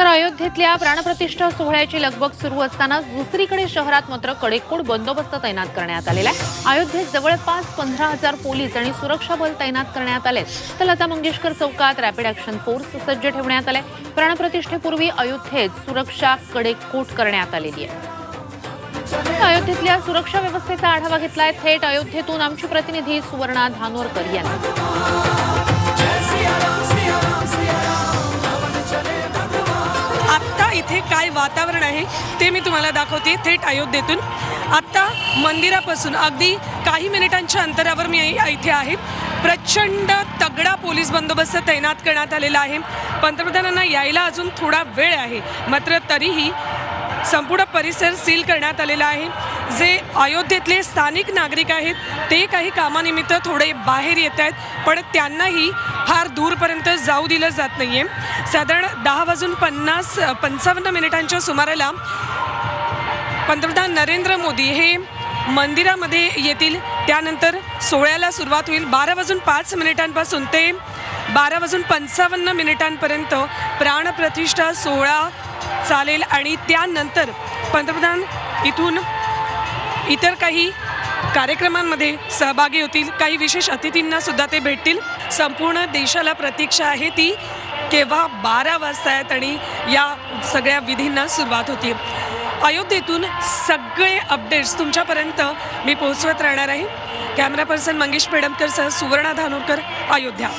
तर अयोध्येतल्या प्राणप्रतिष्ठा सोहळ्याची लगबग सुरू असताना दुसरीकडे शहरात मात्र कडेकोट बंदोबस्त तैनात करण्यात आलेला आहे. अयोध्येत जवळपास पंधरा हजार पोलीस आणि सुरक्षा बल तैनात करण्यात आले तर लता मंगेशकर चौकात रॅपिड ऍक्शन फोर्स सज्ज ठेवण्यात आले प्राणप्रतिष्ठेपूर्वी अयोध्येत सुरक्षा कडेकोट करण्यात आलेली आहे. अयोध्येतल्या सुरक्षा व्यवस्थेचा आढावा घेतलाय. थेट अयोध्येतून आमची प्रतिनिधी सुवर्णा धानोरकर यांनी. आत्ता इथे काय वातावरण आहे ते मी तुम्हाला दाखवते थेट अयोध्येतून. आत्ता मंदिरापासून अगदी काही मिनिटांच्या अंतरावर मी इथे आहे. प्रचंड तगडा पोलीस बंदोबस्त तैनात करण्यात आलेला आहे. पंतप्रधानांना यायला अजून थोडा वेळ आहे मात्र तरीही संपूर्ण परिसर सील करण्यात आलेला आहे. जे अयोध्येतले स्थानिक नागरिक आहेत ते काही कामानिमित्त थोडे बाहेर येत आहेत पण त्यांनाही फार दूरपर्यंत जाऊ दिलं जात नाही आहे साधारण दहा वाजून पन्नास पंचावन्न मिनिटांच्या सुमाराला पंतप्रधान नरेंद्र मोदी हे मंदिरामध्ये येतील. त्यानंतर सोहळ्याला सुरुवात होईल. बारा वाजून पाच मिनिटांपासून ते बारा वाजून पंचावन्न मिनिटांपर्यंत प्राणप्रतिष्ठा सोहळा चालेल आणि त्यानंतर पंतप्रधान इथून इतर काही कार्यक्रमांमध्ये सहभागी होतील. काही विशेष अतिथींना सुद्धा ते भेटतील. संपूर्ण देशाला प्रतीक्षा आहे ती. केव्हा बारा वाजता आहेत आणि या सगळ्या विधींना सुरुवात होती अयोध्येतून सगळे अपडेट्स तुमच्यापर्यंत मी पोहोचवत राहणार आहे. कॅमेरा पर्सन मंगेश पेडमकरसह सुवर्णा धानोरकर अयोध्या.